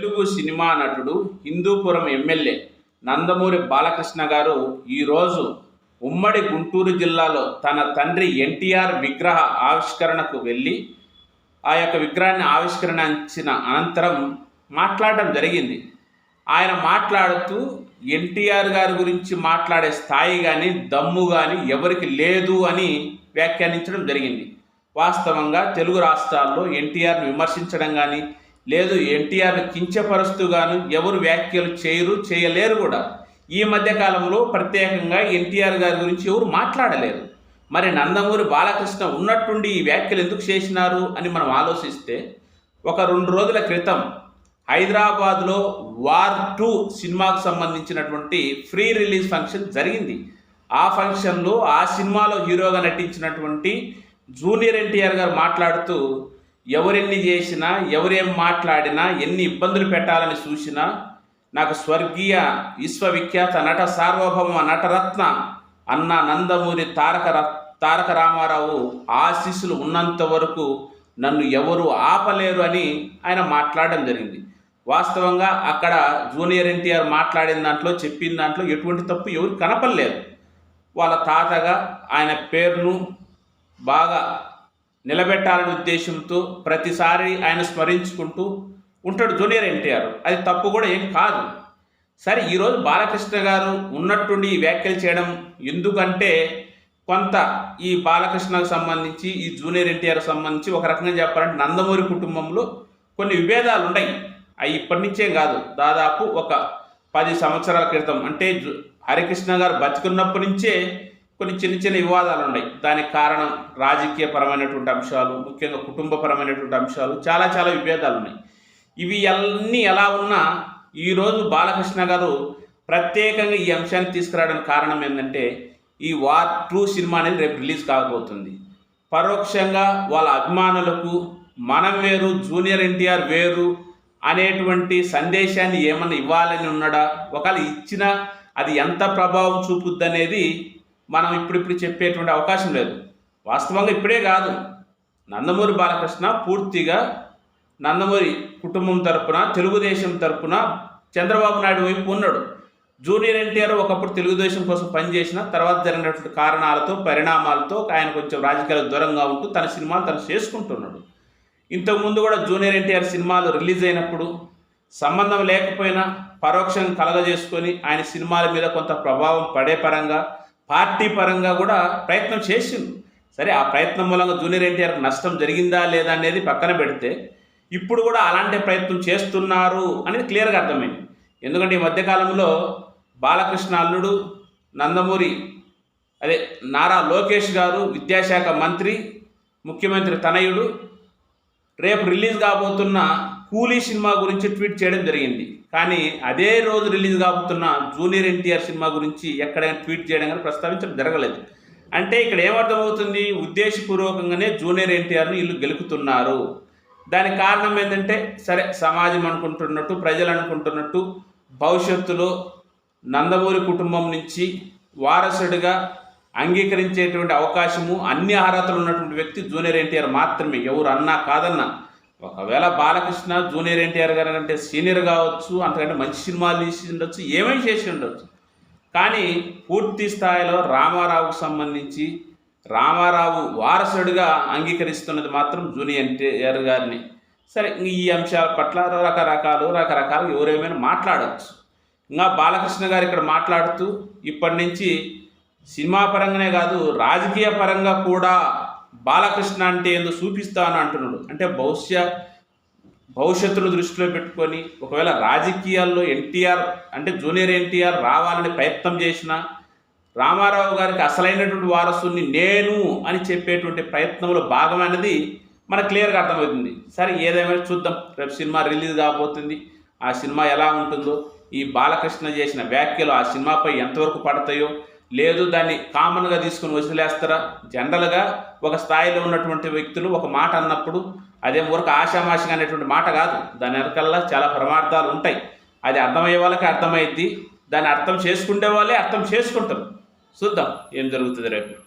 Telugu cinema నటుడు Hindupuram MLA Nandamuri Balakrishna గారు ఈరోజు ఉమ్మడి గుంటూరు జిల్లాలో తన తండ్రి ఎన్టీఆర్ విగ్రహ ఆవిష్కరణకు వెళ్ళి ఆ యొక్క విగ్రహాన్ని ఆవిష్కరించిన అనంతరం మాట్లాడడం జరిగింది. ఆయన మాట్లాడుతూ ఎన్టీఆర్ గారి గురించి మాట్లాడే స్థాయి కానీ దమ్ము కానీ ఎవరికి లేదు అని వ్యాఖ్యానించడం జరిగింది. వాస్తవంగా తెలుగు రాష్ట్రాల్లో ఎన్టీఆర్ని విమర్శించడం కానీ లేదు ఎన్టీఆర్ను కించపరుస్తూ గాను ఎవరు వ్యాఖ్యలు చేయరు చేయలేరు కూడా. ఈ మధ్య కాలంలో ప్రత్యేకంగా ఎన్టీఆర్ గారి గురించి ఎవరు మాట్లాడలేరు. మరి నందమూరి బాలకృష్ణ ఉన్నట్టుండి ఈ వ్యాఖ్యలు ఎందుకు చేసినారు అని మనం ఆలోచిస్తే ఒక రెండు రోజుల క్రితం హైదరాబాద్లో వార్ టూ సినిమాకు సంబంధించినటువంటి ఫ్రీ రిలీజ్ ఫంక్షన్ జరిగింది. ఆ ఫంక్షన్లో ఆ సినిమాలో హీరోగా నటించినటువంటి జూనియర్ ఎన్టీఆర్ గారు మాట్లాడుతూ ఎవరెన్ని చేసినా ఎవరేం మాట్లాడినా ఎన్ని ఇబ్బందులు పెట్టాలని చూసినా నాకు స్వర్గీయ విశ్వవిఖ్యాత నట సార్వభౌమ నటరత్న అన్న నందమూరి తారక తారక రామారావు ఆశీస్సులు ఉన్నంత వరకు నన్ను ఎవరు ఆపలేరు అని ఆయన మాట్లాడడం జరిగింది. వాస్తవంగా అక్కడ జూనియర్ ఎన్టీఆర్ మాట్లాడిన దాంట్లో చెప్పిన దాంట్లో ఎటువంటి తప్పు ఎవరు కనపడలేదు. వాళ్ళ తాతగా ఆయన పేరును బాగా నిలబెట్టాలనే ఉద్దేశంతో ప్రతిసారి ఆయన స్మరించుకుంటూ ఉంటాడు జూనియర్ ఎన్టీఆర్. అది తప్పు కూడా ఏం కాదు. సరే ఈరోజు బాలకృష్ణ గారు ఉన్నట్టుండి ఈ వ్యాఖ్యలు చేయడం ఎందుకంటే కొంత ఈ బాలకృష్ణకు సంబంధించి ఈ జూనియర్ ఎన్టీఆర్ సంబంధించి ఒక రకంగా చెప్పాలంటే నందమూరి కుటుంబంలో కొన్ని విభేదాలు ఉన్నాయి. అవి ఇప్పటి నుంచే కాదు. దాదాపు ఒక పది సంవత్సరాల క్రితం. అంటే హరికృష్ణ గారు బతికున్నప్పటి నుంచే కొన్ని చిన్న చిన్న వివాదాలు ఉన్నాయి. దానికి కారణం రాజకీయపరమైనటువంటి అంశాలు ముఖ్యంగా కుటుంబపరమైనటువంటి అంశాలు చాలా చాలా విభేదాలు ఉన్నాయి. ఇవి అన్నీ ఎలా ఉన్నా ఈరోజు బాలకృష్ణ గారు ప్రత్యేకంగా ఈ అంశాన్ని తీసుకురావడానికి కారణం ఏంటంటే ఈ వార్ టూ సినిమా అనేది రేపు రిలీజ్ కాకపోతుంది పరోక్షంగా వాళ్ళ అభిమానులకు మనం వేరు జూనియర్ ఎన్టీఆర్ వేరు అనేటువంటి సందేశాన్ని ఏమన్నా ఇవ్వాలని ఉన్నాడా ఒకవేళ ఇచ్చినా అది ఎంత ప్రభావం చూపుద్ది అనేది మనం ఇప్పుడిప్పుడు చెప్పేటువంటి అవకాశం లేదు. వాస్తవంగా ఇప్పుడే కాదు. నందమూరి బాలకృష్ణ పూర్తిగా నందమూరి కుటుంబం తరపున తెలుగుదేశం తరపున చంద్రబాబు నాయుడు వైపు ఉన్నాడు. జూనియర్ ఎన్టీఆర్ ఒకప్పుడు తెలుగుదేశం కోసం పనిచేసిన తర్వాత జరిగినటువంటి కారణాలతో పరిణామాలతో ఆయన కొంచెం రాజకీయాలకు దూరంగా ఉంటూ తన సినిమాలు తను చేసుకుంటున్నాడు. ఇంతకుముందు కూడా జూనియర్ ఎన్టీఆర్ సినిమాలు రిలీజ్ అయినప్పుడు సంబంధం లేకపోయినా పరోక్షంగా కలగజేసుకొని ఆయన సినిమాల మీద కొంత ప్రభావం పడే పరంగా పార్టీ పరంగా కూడా ప్రయత్నం చేసిండు. సరే ఆ ప్రయత్నం మూలంగా జూనియర్ ఎన్టీఆర్కి నష్టం జరిగిందా లేదా అనేది పక్కన పెడితే ఇప్పుడు కూడా అలాంటి ప్రయత్నం చేస్తున్నారు అనేది క్లియర్గా అర్థమైంది. ఎందుకంటే ఈ మధ్యకాలంలో బాలకృష్ణ అల్లుడు నందమూరి అదే నారా లోకేష్ గారు విద్యాశాఖ మంత్రి ముఖ్యమంత్రి తనయుడు రేపు రిలీజ్ కాబోతున్న కూలీ సినిమా గురించి ట్వీట్ చేయడం జరిగింది. కానీ అదే రోజు రిలీజ్ కాబోతున్న జూనియర్ ఎన్టీఆర్ సినిమా గురించి ఎక్కడైనా ట్వీట్ చేయడం కానీ ప్రస్తావించడం జరగలేదు. అంటే ఇక్కడ ఏమర్థమవుతుంది ఉద్దేశపూర్వకంగానే జూనియర్ ఎన్టీఆర్ను వీళ్ళు గెలుపుతున్నారు దానికి కారణం ఏంటంటే సరే సమాజం అనుకుంటున్నట్టు ప్రజలు అనుకుంటున్నట్టు భవిష్యత్తులో నందమూరి కుటుంబం నుంచి వారసుడిగా అంగీకరించేటువంటి అవకాశము అన్ని అర్హతలు ఉన్నటువంటి వ్యక్తి జూనియర్ ఎన్టీఆర్ మాత్రమే. ఎవరు అన్నా కాదన్నా. ఒకవేళ బాలకృష్ణ జూనియర్ ఎన్టీఆర్ గారు అంటే సీనియర్ కావచ్చు అంతకంటే మంచి సినిమాలు తీసి ఉండొచ్చు ఏమేమి చేసి ఉండొచ్చు. కానీ పూర్తి స్థాయిలో రామారావుకు సంబంధించి రామారావు వారసుడిగా అంగీకరిస్తున్నది మాత్రం జూనియర్ ఎన్టీఆర్ గారిని. సరే ఈ అంశాల పట్ల రకరకాలు రకరకాలు ఎవరేమైనా మాట్లాడవచ్చు ఇంకా బాలకృష్ణ గారు ఇక్కడ మాట్లాడుతూ ఇప్పటి నుంచి సినిమా పరంగానే కాదు రాజకీయ పరంగా కూడా బాలకృష్ణ అంటే ఏందో చూపిస్తాను అంటున్నాడు. అంటే భవిష్య భవిష్యత్తును దృష్టిలో పెట్టుకొని ఒకవేళ రాజకీయాల్లో ఎన్టీఆర్ అంటే జూనియర్ ఎన్టీఆర్ రావాలని ప్రయత్నం చేసిన రామారావు గారికి అసలైనటువంటి వారసుని నేను అని చెప్పేటువంటి ప్రయత్నంలో భాగమైనది మనకు క్లియర్గా అర్థమవుతుంది. సరే ఏదేమైనా చూద్దాం. రేపు సినిమా రిలీజ్ కాబోతుంది. ఆ సినిమా ఎలా ఉంటుందో ఈ బాలకృష్ణ చేసిన వ్యాఖ్యలు ఆ సినిమాపై ఎంతవరకు పడతాయో లేదు దాన్ని కామన్గా తీసుకుని వదిలేస్తారా? జనరల్గా ఒక స్థాయిలో ఉన్నటువంటి వ్యక్తులు ఒక మాట అన్నప్పుడు అదే ఊరకు ఆషామాషిగా అనేటువంటి మాట కాదు. దాని వెనకల్లా చాలా పరమార్థాలు ఉంటాయి. అది అర్థమయ్యే వాళ్ళకి అర్థమైద్ది. దాన్ని అర్థం చేసుకునే వాళ్ళే అర్థం చేసుకుంటారు. చూద్దాం ఏం జరుగుతుంది రేపు.